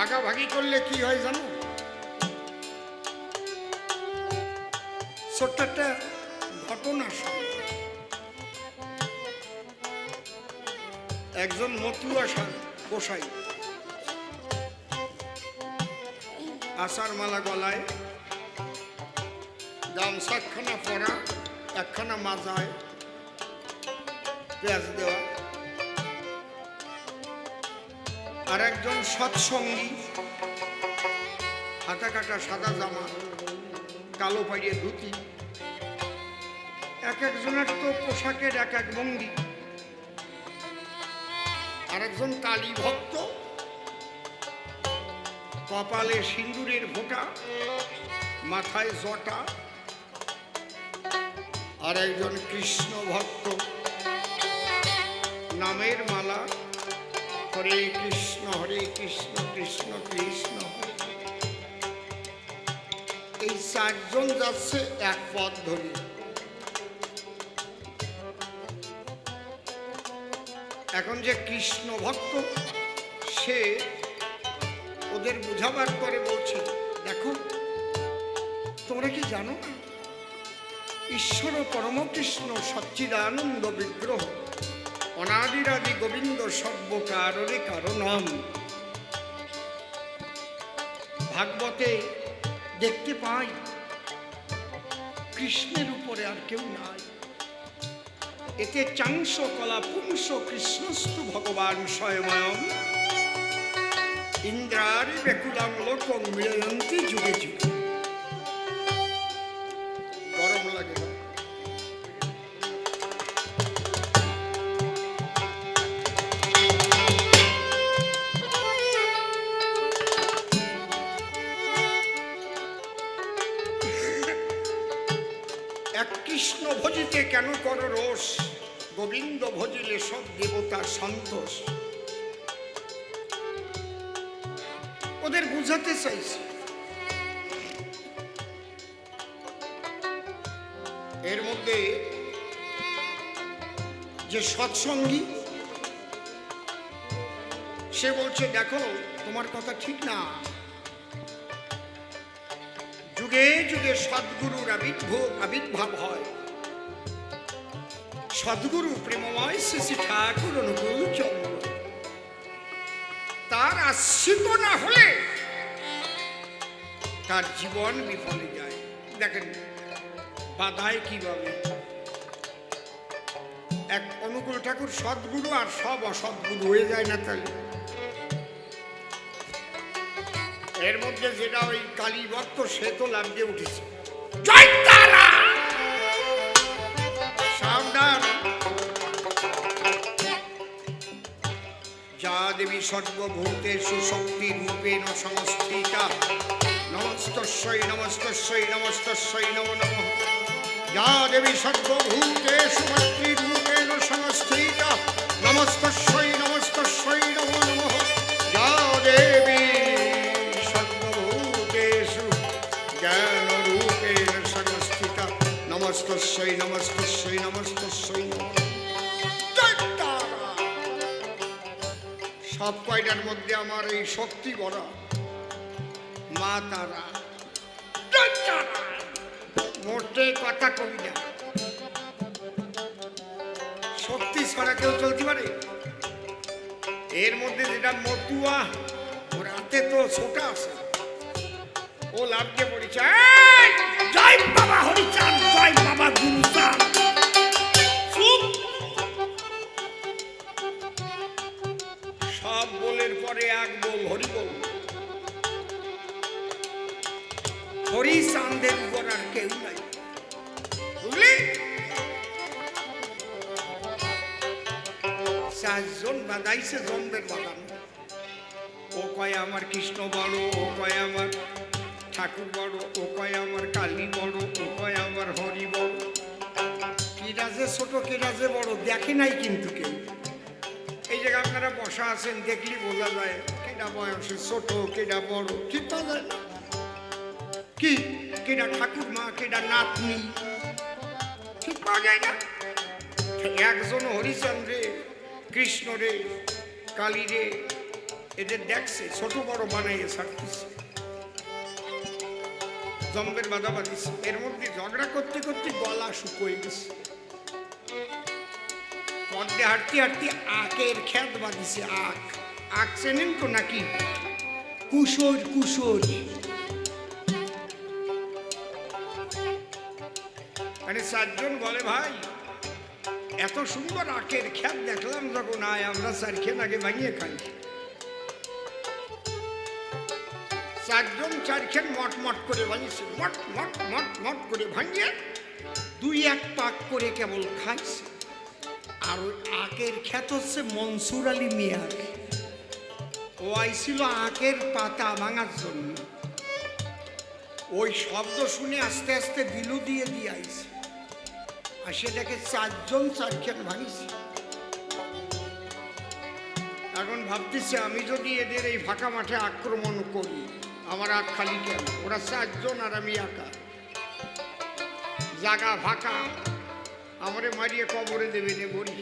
ভাগাভাগি করলে কি হয় জানো? ছোট্ট একটা ঘটনা। একজন মতুয়া গোসাই। আষাঢ় মালা গলায় গামছা একখানা পরা, একখানা মাজায়, পেঁয়াজ দেওয়া। আর একজন সৎসঙ্গী। হাতা কাটা সাদা জামা, কালো পাইয়ে ধুতি। এক একজনের তো পোশাকের এক এক ভঙ্গি। আর একজন কালী ভক্ত। কপালে সিন্দুরের ফোঁটা, মাথায় জটা। আর একজন কৃষ্ণ ভক্ত। নামের মালা। হরে কৃষ্ণ হরে কৃষ্ণ কৃষ্ণ কৃষ্ণ। এই চারজন যাচ্ছে এক পথ ধরে। এখন যে কৃষ্ণ ভক্ত, সে ওদের বুঝাবার পরে বলছে, দেখো, তোমরা কি জানো? না ঈশ্বর পরম কৃষ্ণ সচ্চিদানন্দ বিগ্রহ। অনাদিরাদি গোবিন্দ সর্বকারণে কারণম ভাগবতে দেখতে পাই, কৃষ্ণের উপরে আর কেউ নাই। এতে চাংস কলা পুংস কৃষ্ণস্তু ভগবান স্বয়ময়ম। ইন্দ্রারি বেকুলাম লোকং মিলয়ন্তি যুগে যুগে। এক কৃষ্ণ ভজিতে কেন কর রোষ? গোবিন্দ ভজিলে সব দেবতার সন্তোষ। ওদের বুঝাতে চাইছি। এর মধ্যে যে সৎসঙ্গী, সে বলছে, দেখো, তোমার কথা ঠিক না। যুগে যুগে সদ্গুরুর আবির্ভাব হয়। সদ্গুরু প্রেমময় শ্রী ঠাকুর অনুকূল চন্দ্র। তার আশ্রিত না হলে তার জীবন বিফলে যায়। দেখেন, বাধায় কীভাবে? এক অনুকূল ঠাকুর সদ্গুরু আর সব অসদ্গুরু হয়ে যায় না তাহলে। এর মধ্যে যেটা ওই কালী ভক্ত সে তো লাভে উঠেছে। জয় তারা! সাবধান। যা দেবী সর্বভূতেষু শক্তি রূপেণ সংস্থিতা নমস্তস্যই নমস্তস্যই নমস্তস্যই নম নমঃ। যা দেবী সর্বভূতেষু কয়টার মধ্যে আমার এই শক্তি বড় মা তারা। মোটে কথা কবি না। শক্তি ছাড়া কেউ চলতে পারে? এর মধ্যে যেটা মতুয়া, ওর হাতে তো ছোটা আছে। ও লাভকে পড়েছে। চারজন বাদাইছে জন্মের বাগান। ও কয় আমার কৃষ্ণ বড়, ও কয় আমার ঠাকুর বড়, ও কয় আমার কালী বড়, ও কয় আমার হরি বড়। কিরা যে ছোট কিরা যে বড়, দেখে নাই কিন্তু কেউ। এই জায়গায় আপনারা বসা আছেন, দেখলি বোঝা যায় কেটা বয়সে, ছোট কেটা বড়, ঠিক পাওয়া যায়। কি? কেটা ঠাকুর মা কেটা নাতনি, ঠিক পাওয়া যায় না? একজন হরিচন্দ্রে কৃষ্ণ রে, কালী রে, এদের দেখছে, ছোট বড় বানাইয়ে ছাড়তেছে জম্বের বাধা বাঁধিছে। এর মধ্যে ঝগড়া করতে করতে গলা শুকোয় গেছে। পদ্মে হাঁটতে হাঁটতে আখের খ্যাত বাঁধিছে আখ আখ চেনেন তো নাকি? কুশোর কুশোর মানে চারজন বলে ভাই এত সুন্দর আখের খ্যাত দেখলাম যখন আয় আমরা চার খেত আগে ভাঙিয়ে খাই। চারজন চার খেত মট মট করে ভাঙিয়েছে মট মট মট মট করে ভাঙিয়ে দুই এক পাক করে কেবল খাইছে। আর ওই আখের খ্যাত হচ্ছে মনসুর আলী মিয়ার। ও আইছিল আখের পাতা ভাঙার জন্য। ওই শব্দ শুনে আস্তে আস্তে বিলু দিয়ে দিয়ে আইছে। আর সেটাকে চারজন চারখান ভাঙিছে এখন ভাবতেছে, আমি যদি এদের এই ফাঁকা মাঠে আক্রমণ করি, আমার আখ খালি কেন? ওরা চারজন আর আমি একা। জাগা ফাঁকা, আমারে মারিয়ে কবরে দেবে নে বলি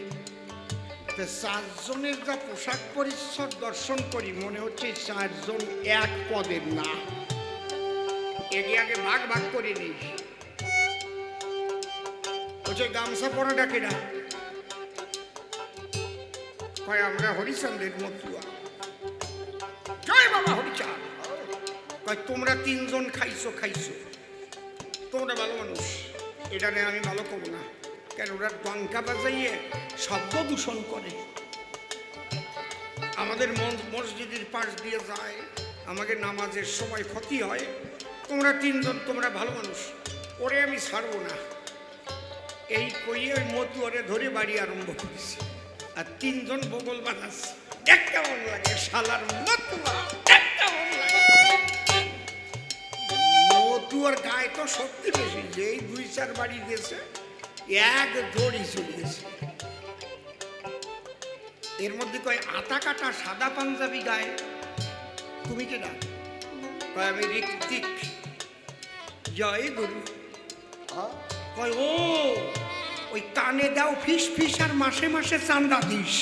তো চারজনের যা পোশাক পরিচ্ছদ দর্শন করি, মনে হচ্ছে চারজন এক পদের না। এগে আগে ভাগ ভাগ করে নিই ওই গামছা পরাটা কেনা কয়, আমরা হরিচন্দ্রের মতুয়া। জয় বাবা হরিচাঁদ। কয়, তোমরা তিনজন খাইছো খাইছো। তোমরা ভালো মানুষ। এটা নিয়ে আমি ভালো কব না। কেন, ওরা ডঙ্কা বাজাইয়ে শব্দ দূষণ করে। আমাদের মসজিদের পাশ দিয়ে যায়। আমাকে নামাজের সময় ক্ষতি হয়। তোমরা তিনজন, তোমরা ভালো মানুষ। ওরে আমি ছাড়বো না। এই কইয়ে ওই মতুয়ারে ধরে বাড়ি আরম্ভ করেছি। আর তিনজন বগল বানাচ্ছে দেখ কেমন লাগে, শালার মতুয়া দেখ কেমন লাগে। মতুয়ার গায়ে তো শক্তি বেশি, যেই দুই চার বাড়ি দিয়েছে এক দড়ি চলিয়েছে এর মধ্যে কয়, আতা কাটা সাদা পাঞ্জাবি গায়ে। তুমি কেনা কয়, আমি ঋত্বিক। জয় গুরু। কয়, ও, ওই কানে দাও ফিস ফিস আর মাসে মাসে চান্দা দিস।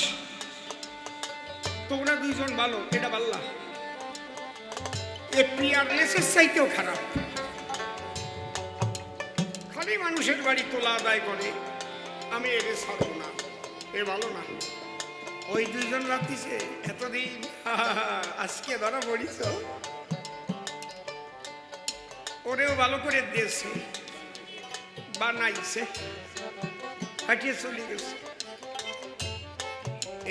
তোমরা দুইজন ভালো, এটা পাল্লা এ প্রিয়ারনেসের চাইতেও খারাপ। খালি মানুষের বাড়ি তোলা আদায় করে, আমি এর ছাড়ব না, এ ভালো না। ওই দুইজন ভাবতেছে, এতদিন, আজকে ধরা পড়িস ওরেও ভালো করে দিয়েছে বানাইছে। হাঁটিয়ে চলে গেছে।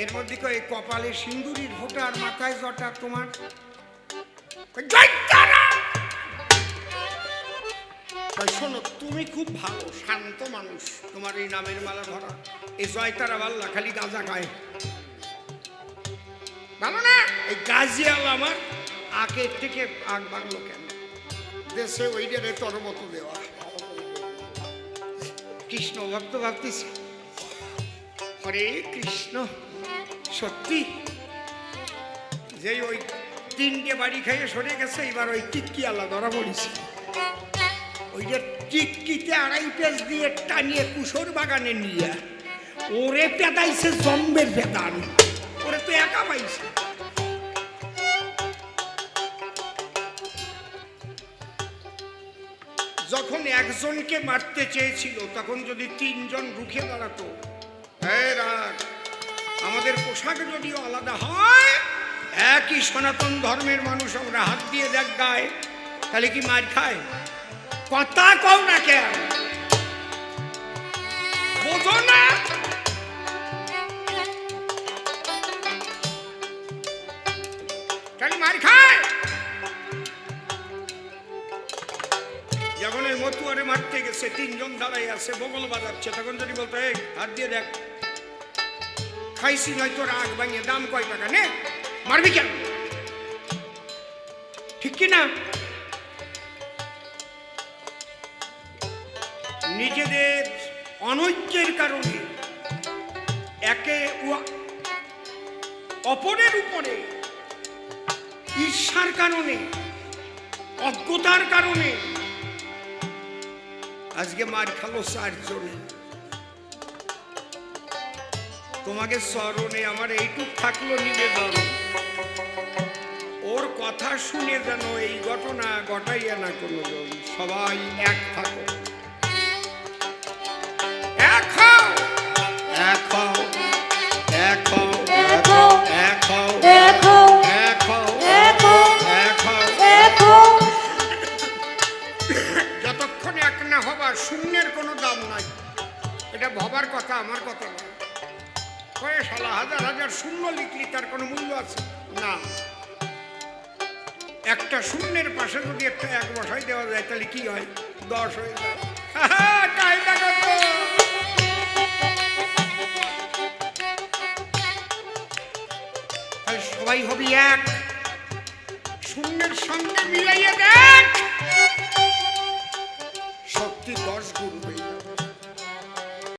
এর মধ্যে কয়, কপালে সিন্দুরির ফোঁটা আর মাথায় জটা তোমার। শোনো, তুমি খুব ভালো, শান্ত মানুষ। তোমার এই নামের মালা ধরা। এই জয়তারা বাল্লা, খালি গাঁজা খায়। ভালো না? এই গাজিয়াল আমার আগের থেকে আগ বাড়লো কেন? দেশে ওইটারে তোর মতো দেওয়া। কৃষ্ণ, ভক্ত ভাবতেছি হরে কৃষ্ণ। সত্যি যে ওই তিনটে বাড়ি খাইয়ে সরে গেছে, এবার ওই টিক্কি আল্লাহ ধরা পড়েছে। ওই যে টিক্কিতে আড়াই পেজ দিয়ে টানিয়ে কুশোর বাগানে নিয়ে ওরে পেদাইছে জম্বের পেদান ওরে তো একা পাইছে। একজনকে মারতে চেয়েছিল, তখন যদি তিনজন রুখে দাঁড়াতো আমাদের পোশাক যদিও আলাদা হয়, একই সনাতন ধর্মের মানুষ আমরা হাত দিয়ে দেখ গায়ে, তাহলে কি মার খায়? কথা কও না কেন? বোঝো না? মার খায়? মতুয়ারে মারতে গেছে, তিনজন দাঁড়াই আছে, বগল বাজাচ্ছে। তখন যদি বলতো, এই, হাত দিয়ে দেখ, খাইছি নয়তো রাগ ভাঙিয়ে দাম কয় টাকা, নে, মারবি কেন? ঠিক কি না? নিজেদের অনৈক্যের কারণে একে অপরের উপরে ঈর্ষার কারণে, অজ্ঞতার কারণে আজকে মার খালো চারজনে তোমাকে স্মরণে আমার এইটুক থাকল নিবেদন ওর কথা শুনে যেন এই ঘটনা ঘটাইয়া না কোনো জন সবাই এক থাকো। এখন এখন একশো এক দেওয়া যায়, তাহলে কি হয়? দশ হয়ে সবাই হবি এক। শূন্যের সঙ্গে মিলাইয়া দেখ। শক্তি দশ গুণ